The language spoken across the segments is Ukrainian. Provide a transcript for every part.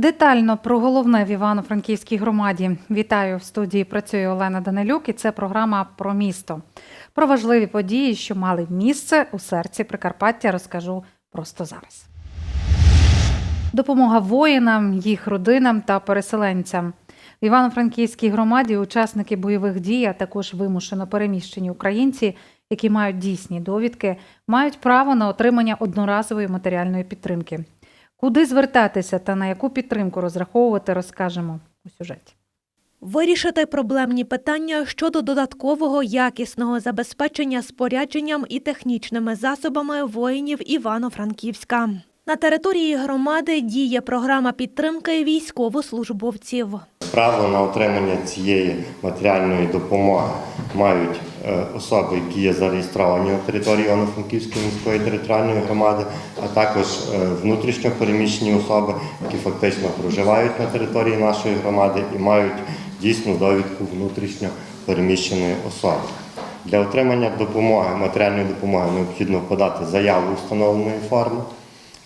Детально про головне в Івано-Франківській громаді. Вітаю в студії. Працює Олена Данилюк, і це програма про місто. Про важливі події, що мали місце у серці Прикарпаття, розкажу просто зараз. Допомога воїнам, їх родинам та переселенцям. В Івано-Франківській громаді учасники бойових дій, а також вимушено переміщені українці, які мають дійсні довідки, мають право на отримання одноразової матеріальної підтримки. Куди звертатися та на яку підтримку розраховувати, розкажемо у сюжеті. Вирішити проблемні питання щодо додаткового якісного забезпечення спорядженням і технічними засобами воїнів Івано-Франківська. На території громади діє програма підтримки військовослужбовців. Право на отримання цієї матеріальної допомоги мають особи, які є зареєстровані на території Івано-Франківської міської територіальної громади, а також е, внутрішньо переміщені особи, які фактично проживають на території нашої громади і мають дійсну довідку внутрішньо переміщеної особи. Для отримання допомоги, матеріальної допомоги необхідно подати заяву встановленої форми,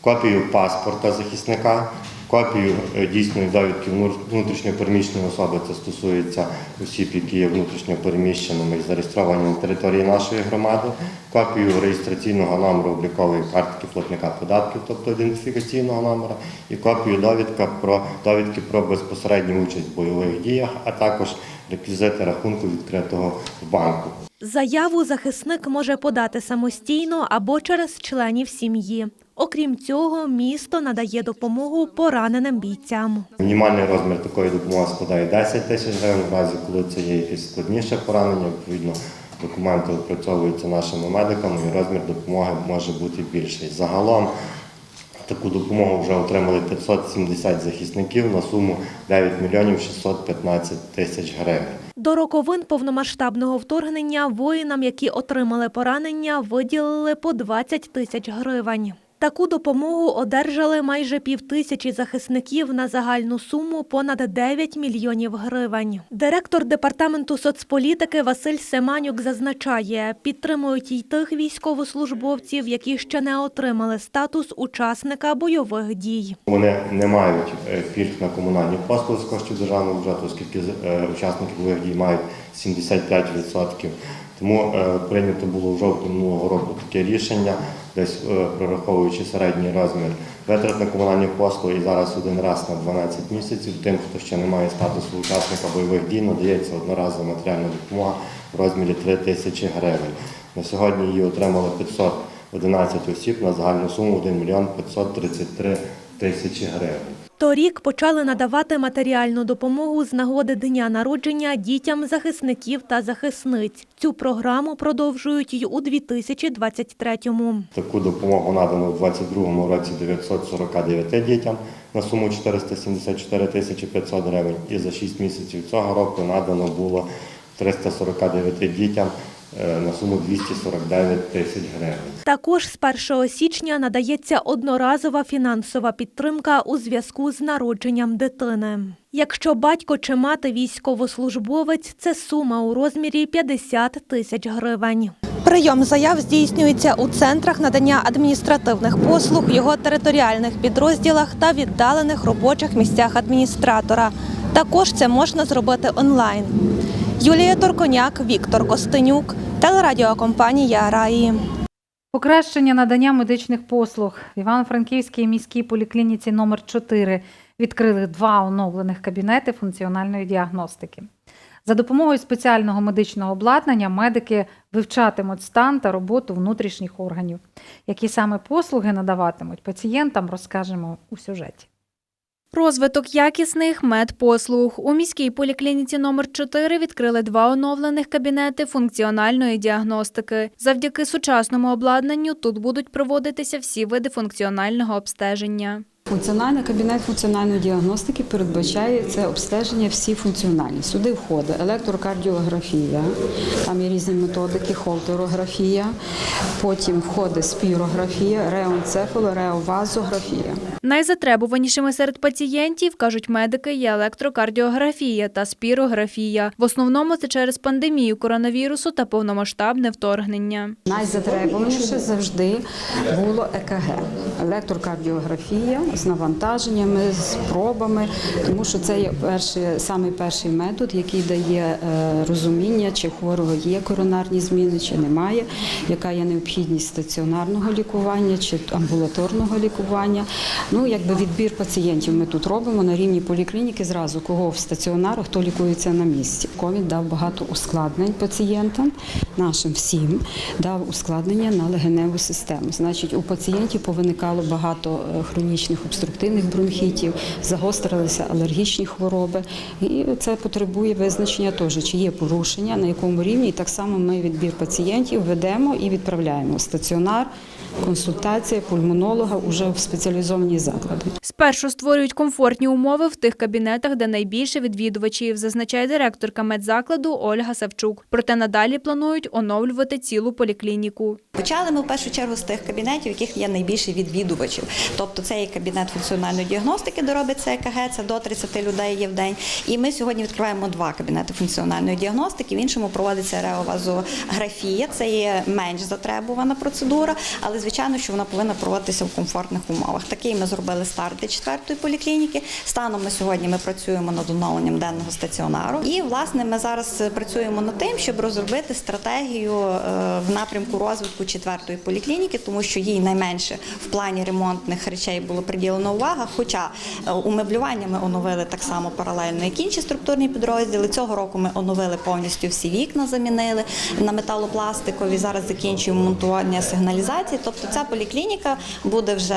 копію паспорта захисника, копію е, дійсної довідки внур- переміщеної особи. Це стосується осіб, які є внутрішньо переміщеними і зареєстровані на території нашої громади, копію реєстраційного номеру облікової картки платника податків, тобто ідентифікаційного номера, і копію довідка про довідки про безпосередню участь в бойових діях, а також реквізити рахунку відкритого в банку. Заяву захисник може подати самостійно або через членів сім'ї. Окрім цього, місто надає допомогу пораненим бійцям. Мінімальний розмір такої допомоги складає 10 тисяч гривень. В разі, коли це є якесь складніше поранення, відповідно документи опрацьовуються нашими медиками, і розмір допомоги може бути більший. Загалом таку допомогу вже отримали 570 захисників на суму 9 мільйонів 615 тисяч гривень. До роковин повномасштабного вторгнення воїнам, які отримали поранення, виділили по 20 тисяч гривень. Таку допомогу одержали майже півтисячі захисників на загальну суму понад 9 мільйонів гривень. Директор департаменту соцполітики Василь Семанюк зазначає, підтримують й тих військовослужбовців, які ще не отримали статус учасника бойових дій. Вони не мають е, пільг на комунальні послуги з коштів державного бюджету, оскільки е, учасники бойових дій мають 75%. Тому е, прийнято було в жовтні минулого року таке рішення, десь е, прораховуючи середній розмір витрат на комунальні послуги, і зараз один раз на 12 місяців тим, хто ще не має статусу учасника бойових дій, надається одноразова матеріальна допомога в розмірі 3 тисячі гривень. На сьогодні її отримали 511 осіб на загальну суму 1 мільйон 533 тисячі гривень. Торік почали надавати матеріальну допомогу з нагоди дня народження дітям захисників та захисниць. Цю програму продовжують й у 2023-му. Таку допомогу надано у 2022 році 949 дітям на суму 474 тисячі 500 гривень. І за 6 місяців цього року надано було 349 дітям на суму 249 тисяч гривень. Також з 1 січня надається одноразова фінансова підтримка у зв'язку з народженням дитини. Якщо батько чи мати військовослужбовець, це сума у розмірі 50 тисяч гривень. Прийом заяв здійснюється у центрах надання адміністративних послуг, його територіальних підрозділах та віддалених робочих місцях адміністратора. Також це можна зробити онлайн. Юлія Торконяк, Віктор Костенюк, телерадіокомпанія Раї. Покращення надання медичних послуг в Івано-Франківській міській поліклініці номер 4 відкрили два оновлених кабінети функціональної діагностики. За допомогою спеціального медичного обладнання медики вивчатимуть стан та роботу внутрішніх органів. Які саме послуги надаватимуть пацієнтам, розкажемо у сюжеті. Розвиток якісних медпослуг. У міській поліклініці номер 4 відкрили два оновлених кабінети функціональної діагностики. Завдяки сучасному обладнанню тут будуть проводитися всі види функціонального обстеження. Функціональний кабінет функціональної діагностики передбачає це обстеження всі функціональні. Сюди входить електрокардіографія, там є різні методики, холтерографія, потім входить спірографія, реоенцефало, реовазографія. Найзатребуванішими серед пацієнтів, кажуть медики, є електрокардіографія та спірографія. В основному це через пандемію коронавірусу та повномасштабне вторгнення. Найзатребуваніше завжди було ЕКГ, електрокардіографія з навантаженнями, з пробами, тому що це є перший, самий перший метод, який дає е, розуміння, чи хворого є коронарні зміни, чи немає, яка є необхідність стаціонарного лікування чи амбулаторного лікування. Ну, якби відбір пацієнтів ми тут робимо на рівні поліклініки зразу, кого в стаціонарах, хто лікується на місці. Ковід дав багато ускладнень пацієнтам, нашим всім, дав ускладнення на легеневу систему. Значить, у пацієнтів повиникало багато е, хронічних обструктивних бронхітів, загострилися алергічні хвороби. І це потребує визначення теж, чи є порушення, на якому рівні. І так само ми відбір пацієнтів ведемо і відправляємо в стаціонар, консультація пульмонолога уже в спеціалізовані заклади. Спершу створюють комфортні умови в тих кабінетах, де найбільше відвідувачів, зазначає директорка медзакладу Ольга Савчук. Проте надалі планують оновлювати цілу поліклініку. Почали ми в першу чергу з тих кабінетів, в яких є найбільше відвідувачів. Тобто це є кабінет функціональної діагностики, де робиться ЕКГ, це до 30 людей є в день. І ми сьогодні відкриваємо два кабінети функціональної діагностики. В іншому проводиться реовазографія. Це є менш затребувана процедура, але звичайно, що вона повинна проводитися в комфортних умовах. Такий ми зробили старт для четвертої поліклініки. Станом на сьогодні ми працюємо над оновленням денного стаціонару. І власне ми зараз працюємо над тим, щоб розробити стратегію е, в напрямку розвитку четвертої поліклініки, тому що їй найменше в плані ремонтних речей було приділено увага. Хоча е, умеблювання ми оновили так само паралельно, як інші структурні підрозділи. Цього року ми оновили повністю всі вікна, замінили на металопластикові. Зараз закінчуємо монтування сигналізації. Тобто ця поліклініка буде вже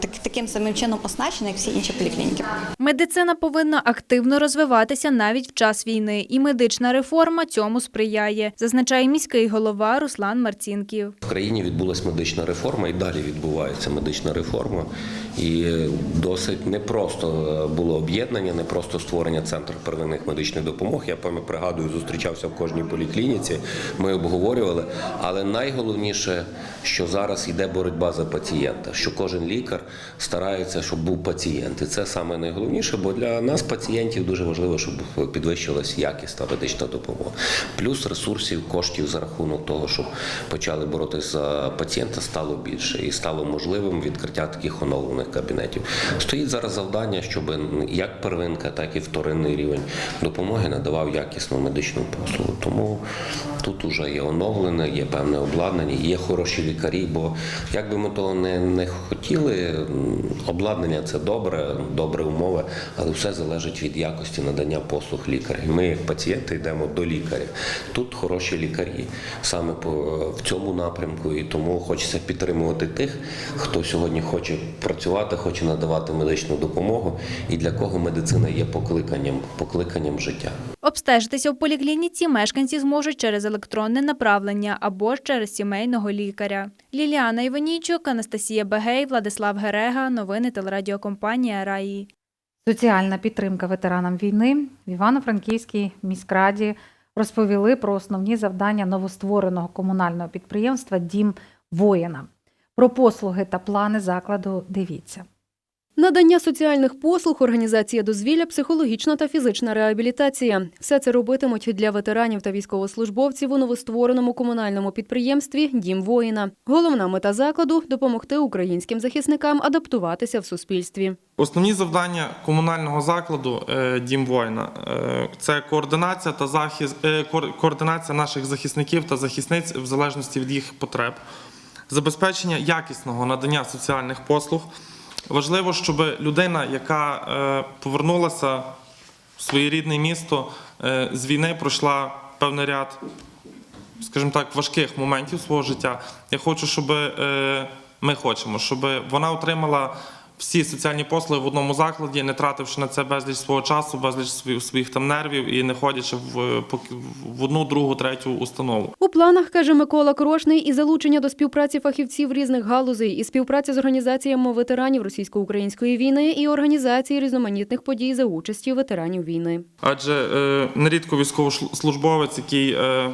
так, таким самим чином оснащена, як всі інші поліклініки. Медицина повинна активно розвиватися навіть в час війни, і медична реформа цьому сприяє, зазначає міський голова Руслан Марцінків. В країні відбулася медична реформа і далі відбувається медична реформа. І е, досить непросто е, було об'єднання, не просто створення центру первинних медичних допомог. Я пригадую, зустрічався в кожній поліклініці. Ми обговорювали. Але найголовніше, що зараз йде боротьба за пацієнта, що кожен лікар старається, щоб був пацієнт. І це саме найголовніше, бо для нас, пацієнтів, дуже важливо, щоб підвищилась якісна медична допомога. Плюс ресурсів, коштів за рахунок того, щоб почали боротися за пацієнта, стало більше і стало можливим відкриття таких оновлених кабінетів. Стоїть зараз завдання, щоб як первинка, так і вторинний рівень допомоги надавав якісну медичну послугу. Тому тут вже є оновлене, є певне обладнання, є хороші лікарі. Бо як би ми того не, не хотіли, обладнання це добре, добре умови, але все залежить від якості надання послуг лікаря. Ми, як пацієнти, йдемо до лікаря. Тут хороші лікарі саме по в цьому напрямку, і тому хочеться підтримувати тих, хто сьогодні хоче працювати, хоче надавати медичну допомогу, і для кого медицина є покликанням, покликанням життя. Обстежитися в поліклініці мешканці зможуть через електронне направлення або ж через сімейного лікаря. Ліліана Іванійчук, Анастасія Бегей, Владислав Герега. Новини телерадіокомпанія Раї. Соціальна підтримка ветеранам війни в Івано-Франківській міськраді розповіли про основні завдання новоствореного комунального підприємства Дім воїна. Про послуги та плани закладу дивіться. Надання соціальних послуг, організація дозвілля, психологічна та фізична реабілітація. Все це робитимуть для ветеранів та військовослужбовців у новоствореному комунальному підприємстві Дім воїна. Головна мета закладу допомогти українським захисникам адаптуватися в суспільстві. Основні завдання комунального закладу е, Дім воїна е, це координація та захист е, координація наших захисників та захисниць в залежності від їх потреб, забезпечення якісного надання соціальних послуг. Важливо, щоб людина, яка е, повернулася в своє рідне місто е, з війни, пройшла певний ряд скажімо так, важких моментів свого життя. Я хочу, щоб е, ми хочемо, щоб вона отримала всі соціальні послуги в одному закладі, не тративши на це безліч свого часу, безліч своїх, там нервів і не ходячи в, е, в одну, другу, третю установу. У планах, каже Микола Крошний, і залучення до співпраці фахівців різних галузей, і співпраця з організаціями ветеранів російсько-української війни і організації різноманітних подій за участі ветеранів війни. Адже е, нерідко військовослужбовець, який е,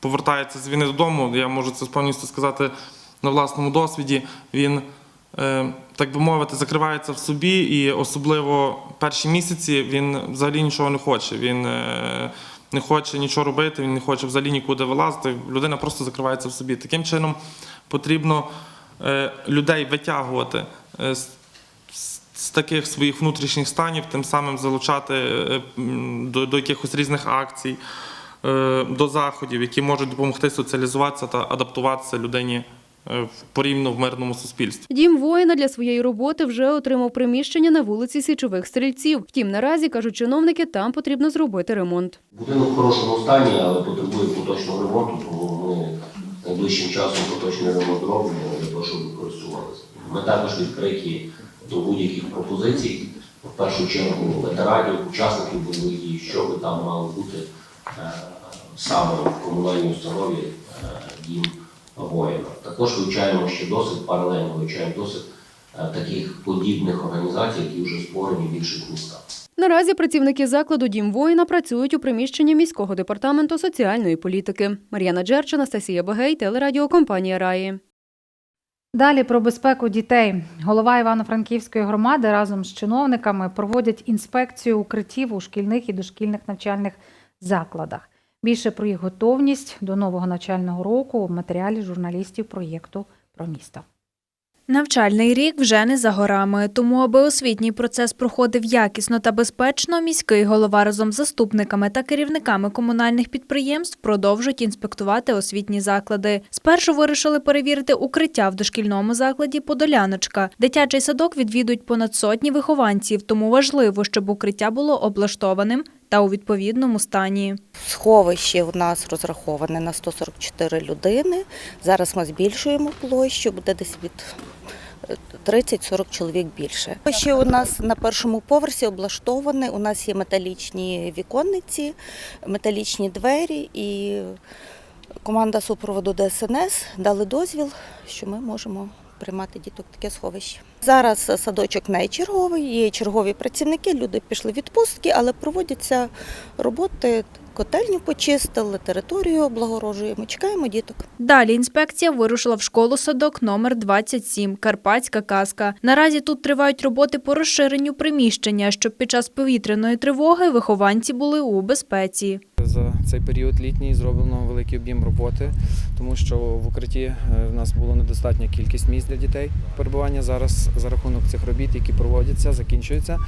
повертається з війни додому, я можу це повністю сказати на власному досвіді, він, так би мовити, закривається в собі, і особливо перші місяці він взагалі нічого не хоче. Він е, не хоче нічого робити, він не хоче взагалі нікуди вилазити. Людина просто закривається в собі. Таким чином потрібно е, людей витягувати е, з таких своїх внутрішніх станів, тим самим залучати е, до, до якихось різних акцій, е, до заходів, які можуть допомогти соціалізуватися та адаптуватися людині е, порівняно в мирному суспільстві. Дім воїна для своєї роботи вже отримав приміщення на вулиці Січових Стрільців. Втім, наразі кажуть чиновники, там потрібно зробити ремонт. Будинок в хорошому стані, але потребує поточного ремонту, тому ми найближчим часом поточний ремонт робимо для того, щоб використовувалися. Ми також відкриті до будь-яких пропозицій, в першу чергу ветеранів, учасників бойових дій, що би там мало бути е, саме в комунальній установі е, дім воїна. Також вивчаємо ще досить паралельно вивчаємо досить е, таких подібних організацій, які вже створені в інших містах. Наразі працівники закладу Дім воїна працюють у приміщенні міського департаменту соціальної політики. Мар'яна Джерч, Анастасія Багей, телерадіокомпанія Раї. Далі про безпеку дітей. Голова Івано-Франківської громади разом з чиновниками проводять інспекцію укриттів у шкільних і дошкільних навчальних закладах. Більше про їх готовність до нового навчального року в матеріалі журналістів проєкту про місто. Навчальний рік вже не за горами, тому аби освітній процес проходив якісно та безпечно, міський голова разом з заступниками та керівниками комунальних підприємств продовжують інспектувати освітні заклади. Спершу вирішили перевірити укриття в дошкільному закладі Подоляночка. Дитячий садок відвідують понад сотні вихованців, тому важливо, щоб укриття було облаштованим та у відповідному стані. Сховище у нас розраховане на 144 людини. Зараз ми збільшуємо площу, буде десь від е, 30-40 чоловік більше. Ще у нас на першому поверсі облаштоване. У нас є металічні віконниці, металічні двері і команда супроводу ДСНС дали дозвіл, що ми можемо приймати діток таке сховище. Зараз садочок не черговий, є чергові працівники, люди пішли в відпустки, але проводяться роботи. Котельню почистили, територію облагорожуємо. Чекаємо діток. Далі інспекція вирушила в школу садок номер 27 Карпатська казка. Наразі тут тривають роботи по розширенню приміщення, щоб під час повітряної тривоги вихованці були у безпеці. За цей період літній зроблено великий об'єм роботи, тому що в укритті е, в нас було недостатня кількість місць для дітей перебування. Зараз за рахунок цих робіт, які проводяться, закінчуються,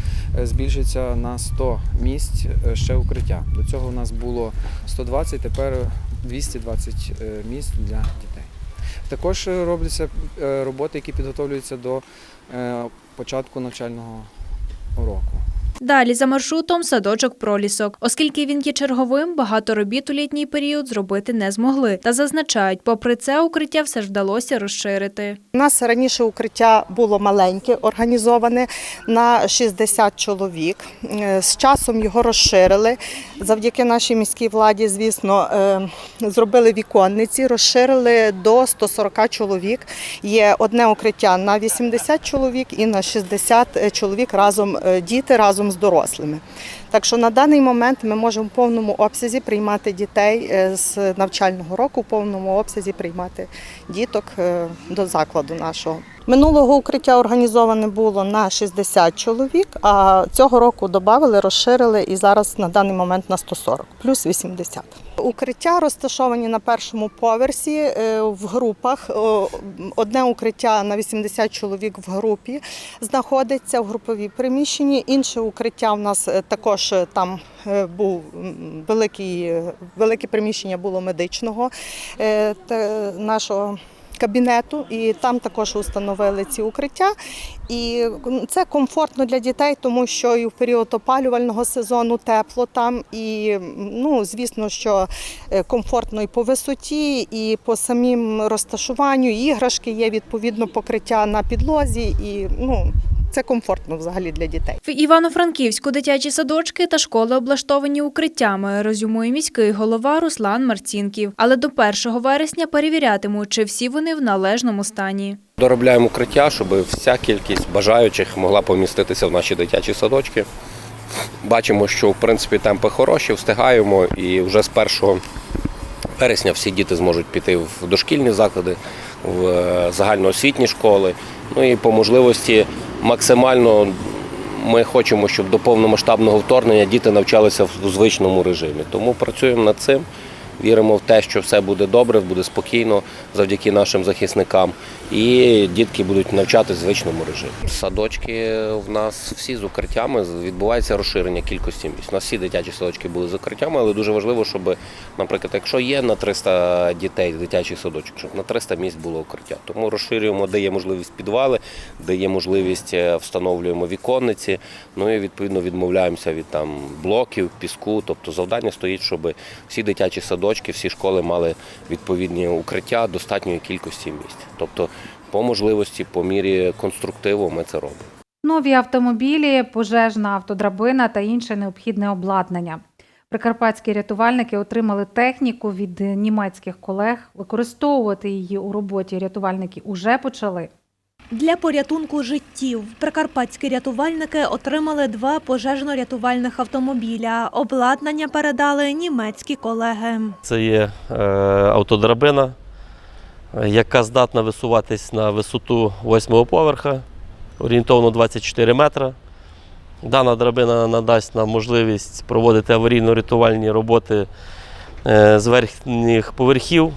е, збільшується на 100 місць е, ще укриття. До цього у нас було 120, тепер 220 е, місць для дітей. Також е, робляться е, роботи, які підготовлюються до початку навчального року. Далі за маршрутом садочок пролісок. Оскільки він є черговим, багато робіт у літній період зробити не змогли. Та зазначають, попри це укриття все ж вдалося розширити. У нас раніше укриття було маленьке, організоване на 60 чоловік. Е, З часом його розширили. Завдяки нашій міській владі, звісно, е, зробили віконниці, розширили до 140 чоловік. Є одне укриття на 80 чоловік і на 60 чоловік разом е, діти разом з дорослими. Так що на даний момент ми можемо в повному обсязі приймати дітей е, з навчального року, в повному обсязі приймати діток е, до закладу нашого. Минулого укриття організоване було на 60 чоловік, а цього року додали, розширили і зараз на даний момент на 140, плюс 80. Укриття розташовані на першому поверсі е, в групах. Одне укриття на 80 чоловік в групі знаходиться в груповій приміщенні. Інше укриття в нас е, також е, там був великий, велике приміщення було медичного нашого кабінету, і там також установили ці укриття. І це комфортно для дітей, тому що і в період опалювального сезону тепло там, і ну звісно, що е, комфортно і по висоті, і по самім розташуванню. Іграшки є відповідно покриття на підлозі, і ну це комфортно взагалі для дітей. В Івано-Франківську дитячі садочки та школи облаштовані укриттями, резюмує міський голова Руслан Марцінків. Але до 1 вересня перевірятимуть, чи всі вони в належному стані. Доробляємо укриття, щоб вся кількість бажаючих могла поміститися в наші дитячі садочки. Бачимо, що в принципі темпи хороші, встигаємо, і вже з 1 вересня всі діти зможуть піти в дошкільні заклади, в е, загальноосвітні школи. Ну і по можливості максимально ми хочемо, щоб до повномасштабного вторгнення діти навчалися в звичному режимі. Тому працюємо над цим. Віримо в те, що все буде добре, буде спокійно завдяки нашим захисникам. І дітки будуть навчатися звичному режимі. Садочки в нас всі з укриттями відбувається розширення кількості місць. У нас всі дитячі садочки були з укриттями, але дуже важливо, щоб, наприклад, якщо є на 300 дітей дитячий садочок, щоб на 300 місць було укриття. Тому розширюємо, де є можливість підвали, де є можливість, е, встановлюємо віконниці. Ну і відповідно відмовляємося від там блоків, піску. Тобто завдання стоїть, щоб всі дитячі садочки, всі школи мали відповідні укриття достатньої кількості місць. Тобто, по можливості, по мірі конструктиву, ми це робимо. Нові автомобілі, пожежна автодрабина та інше необхідне обладнання. Прикарпатські рятувальники отримали техніку від німецьких колег. Використовувати її у роботі рятувальники уже почали. Для порятунку життів прикарпатські рятувальники отримали два пожежно-рятувальних автомобіля. Обладнання передали німецькі колеги. Це є е, автодрабина, яка здатна висуватись на висоту восьмого поверха, орієнтовно 24 метра. Дана драбина надасть нам можливість проводити аварійно-рятувальні роботи е, з верхніх поверхів.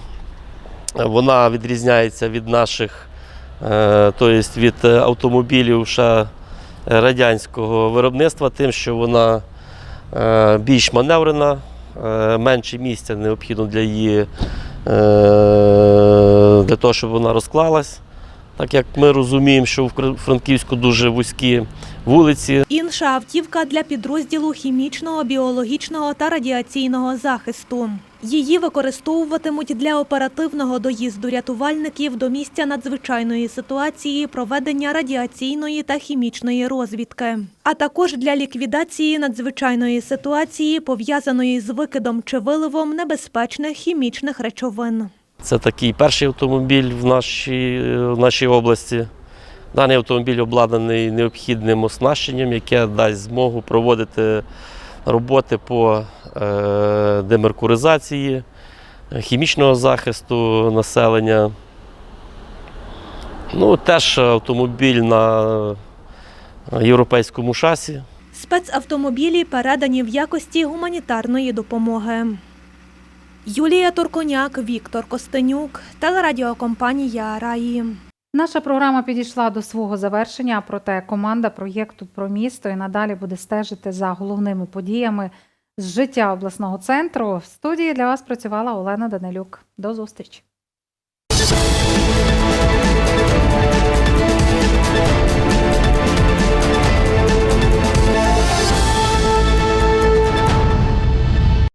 Вона відрізняється від наших, тобто від е, автомобілів ще радянського виробництва, тим, що вона е, більш маневрена, е, менше місця необхідно для її е, для того, щоб вона розклалась. Так як ми розуміємо, що в Франківську дуже вузькі вулиці, Інша автівка для підрозділу хімічного, біологічного та радіаційного захисту. Її використовуватимуть для оперативного доїзду рятувальників до місця надзвичайної ситуації, проведення радіаційної та хімічної розвідки, а також для ліквідації надзвичайної ситуації, пов'язаної з викидом чи виливом небезпечних хімічних речовин. це такий перший автомобіль в нашій, в нашій області. Даний автомобіль обладнаний необхідним оснащенням, яке дасть змогу проводити роботи по е, демеркуризації, е, хімічного захисту населення. Ну, теж автомобіль на європейському шасі. Спецавтомобілі передані в якості гуманітарної допомоги. Юлія Турконяк, Віктор Костенюк, телерадіокомпанія Раї. Наша програма підійшла до свого завершення, проте команда проєкту про місто і надалі буде стежити за головними подіями з життя обласного центру. В студії для вас працювала Олена Данилюк. До зустрічі!